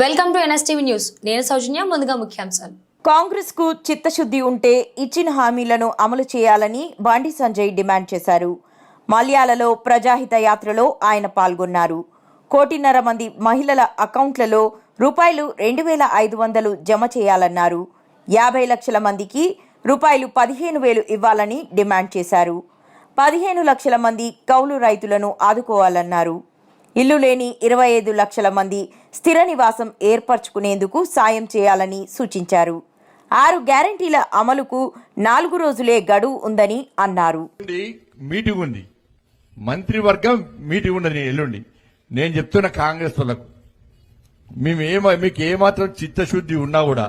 Welcome to NSTV news. నేను సౌజన్య ముందుగా ముఖ్యాంశాలు. కాంగ్రెస్కు చిత్తశుద్ధి ఉంటే ఇచ్చిన హామీలను అమలు చేయాలని బండి సంజయ్ డిమాండ్ చేశారు. మల్యాలలో ప్రజాహిత యాత్రలో ఆయన పాల్గొన్నారు. కోటిన్నర మంది మహిళల అకౌంట్లలో రూపాయలు రెండు వేల ఐదు వందలు జమ చేయాలన్నారు. యాభై లక్షల మందికి రూపాయలు పదిహేను వేలు ఇవ్వాలని డిమాండ్ చేశారు. పదిహేను లక్షల మంది కౌలు రైతులను ఆదుకోవాలన్నారు. ఇల్లు లేని ఇరవై ఐదు లక్షల మంది స్థిర నివాసం ఏర్పరచుకునేందుకు సాయం చేయాలని సూచించారు. ఆరు గ్యారంటీల అమలుకు నాలుగు రోజులే గడువు ఉందని అన్నారు. మీటింగ్ ఉంది. మంత్రివర్గం మీటింగ్ ఉండని ఎల్లుండి. నేను చెప్తున్న కాంగ్రెస్ వాళ్ళకు మేము ఏ మీకు ఏమాత్రం చిత్తశుద్ధి ఉన్నా కూడా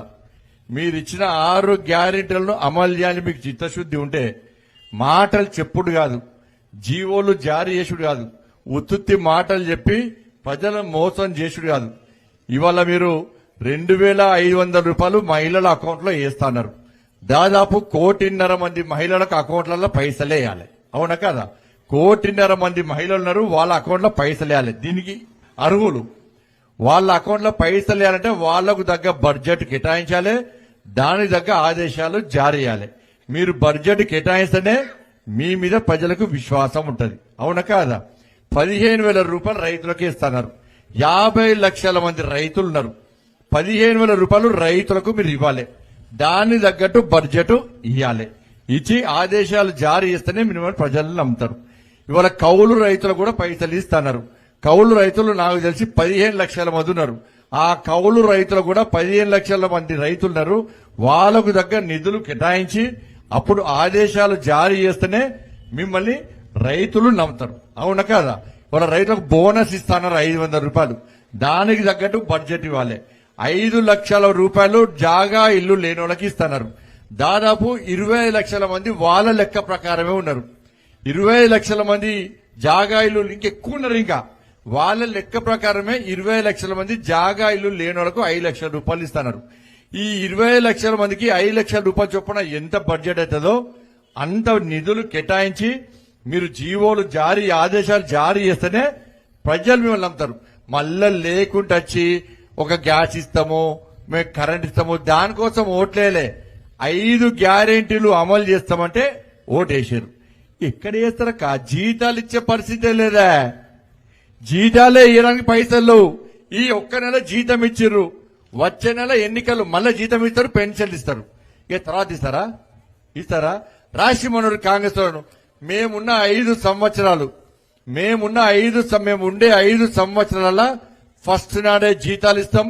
మీరు ఇచ్చిన ఆరు గ్యారెంటీలను అమలు చేయాలని మీకు చిత్తశుద్ధి ఉంటే మాటలు చెప్పుడు కాదు జీవోలు జారీ చేసుడు కాదు ఉత్తుత్తి మాటలు చెప్పి ప్రజలను మోసం చేసుడు కాదు. ఇవాళ మీరు రెండు వేల ఐదు వందల రూపాయలు మహిళల అకౌంట్లో వేస్తున్నారు. దాదాపు కోటిన్నర మంది మహిళలకు అకౌంట్లలో పైసలు వేయాలి. అవునా కదా? కోటిన్నర మంది మహిళలు ఉన్నారు వాళ్ళ అకౌంట్లో పైసలు వేయాలి. దీనికి అర్హులు. వాళ్ళ అకౌంట్లో పైసలు వేయాలంటే వాళ్ళకు తగ్గ బడ్జెట్ కేటాయించాలి దానికి తగ్గ ఆదేశాలు జారీ చేయాలి. మీరు బడ్జెట్ కేటాయిస్తేనే మీ మీద ప్రజలకు విశ్వాసం ఉంటుంది. అవునా కాదా? పదిహేను వేల రూపాయలు రైతులకు ఇస్తున్నారు. యాభై లక్షల మంది రైతులు ఉన్నారు. పదిహేను వేల రూపాయలు రైతులకు మీరు ఇవ్వాలి. దాని తగ్గట్టు బడ్జెట్ ఇవ్వాలి ఇచ్చి ఆదేశాలు జారీ చేస్తేనే మినిమం ప్రజలను నమ్ముతారు. ఇవాళ కౌలు రైతులు కూడా పైసలు ఇస్తున్నారు. కౌలు రైతులు నాకు తెలిసి పదిహేను లక్షల మంది ఉన్నారు. ఆ కౌలు రైతులు కూడా పదిహేను లక్షల మంది రైతులు ఉన్నారు. వాళ్ళకు దగ్గర నిధులు కేటాయించి అప్పుడు ఆదేశాలు జారీ చేస్తేనే మిమ్మల్ని రైతులు నమ్ముతారు. అవునా కదా? వాళ్ళ రైతులకు బోనస్ ఇస్తున్నారు ఐదు వందల రూపాయలు. దానికి తగ్గట్టు బడ్జెట్ ఇవ్వాలి. ఐదు లక్షల రూపాయలు జాగా ఇల్లు లేని వాళ్ళకి ఇస్తున్నారు దాదాపు ఇరవై లక్షల మంది వాళ్ళ లెక్క ప్రకారమే ఉన్నారు. ఇరవై లక్షల మంది జాగా ఇల్లు ఇంకెక్కువ ఉన్నారు ఇంకా. వాళ్ళ లెక్క ప్రకారమే ఇరవై లక్షల మంది జాగా ఇల్లు లేని వాళ్ళకు ఐదు లక్షల రూపాయలు ఇస్తున్నారు ఈ ఇరవై లక్షల మందికి ఐదు లక్షల రూపాయలు చొప్పున ఎంత బడ్జెట్ అవుతుందో అంత నిధులు కేటాయించి మీరు జీవోలు జారీ ఆదేశాలు జారీ చేస్తేనే ప్రజలు మిమ్మల్ని నమ్ముతారు. మళ్ళా లేకుండా వచ్చి ఒక గ్యాస్ ఇస్తాము మేము కరెంట్ ఇస్తాము దానికోసం ఓట్లేలే ఐదు గ్యారెంటీలు అమలు చేస్తామంటే ఓటేసారు. ఎక్కడ చేస్తారక్క జీతాలు ఇచ్చే పరిస్థితే లేదా? జీతాలే ఇవ్వడానికి పైసలు. ఈ ఒక్క నెల జీతం ఇచ్చిర్రు. వచ్చే నెల ఎన్నికలు మళ్ళీ జీతం ఇస్తారు పెన్షన్లు ఇస్తారు. ఇక తర్వాత ఇస్తారా? ఇస్తారా? రాశి మనోడు కాంగ్రెస్ మేమున్న ఐదు సంవత్సరాలు. మేమున్న ఐదు మేము ఉండే ఐదు సంవత్సరాల ఫస్ట్ నాడే జీతాలు ఇస్తాం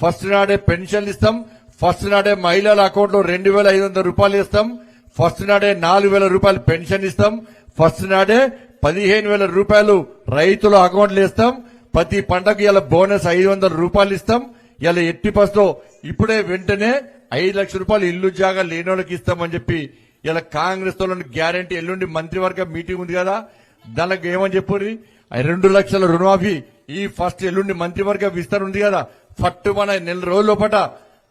ఫస్ట్ నాడే పెన్షన్లు ఇస్తాం ఫస్ట్ నాడే మహిళల అకౌంట్లో రెండు వేల ఐదు వందల రూపాయలు ఇస్తాం ఫస్ట్ నాడే నాలుగు వేల రూపాయలు పెన్షన్ ఇస్తాం ఫస్ట్ నాడే పదిహేను వేల రూపాయలు రైతుల అకౌంట్లు ఇస్తాం ప్రతి పంటకు ఇలా బోనస్ ఐదు వందల రూపాయలు ఇస్తాం ఇలా ఎట్టి పస్తో ఇప్పుడే వెంటనే ఐదు లక్షల రూపాయలు ఇల్లు జాగా లేని వాళ్ళకి ఇస్తామని చెప్పి ఇలా కాంగ్రెస్ వాళ్ళని గ్యారంటీ ఎల్లుండి మంత్రివర్గ మీటింగ్ ఉంది కదా దానికి ఏమని చెప్పుర్రి రెండు లక్షల రుణమాఫీ ఈ ఫస్ట్ ఎల్లుండి మంత్రివర్గ విస్తరణ ఉంది కదా ఫట్టు మన నెల రోజుల లోపట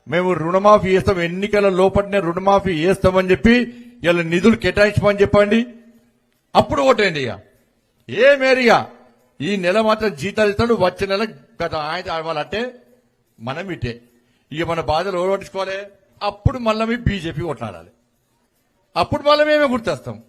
మేము రుణమాఫీ చేస్తాం ఎన్నికల లోపటనే రుణమాఫీ చేస్తామని చెప్పి ఇలా నిధులు కేటాయించమని చెప్పండి. అప్పుడు ఓటేయండి ఇక. ఏ మేరిగా ఈ నెల మాత్రం జీతాలు ఇస్తాడు వచ్చే నెల గత ఆయన ఆడవాలంటే మనం ఇటే. ఇక మన బాధలు ఎవరు పట్టించుకోవాలి అప్పుడు మళ్ళీ మీ బీజేపీ కొట్లాడాలి అప్పుడు మళ్ళీ మేమే గుర్తేస్తాం?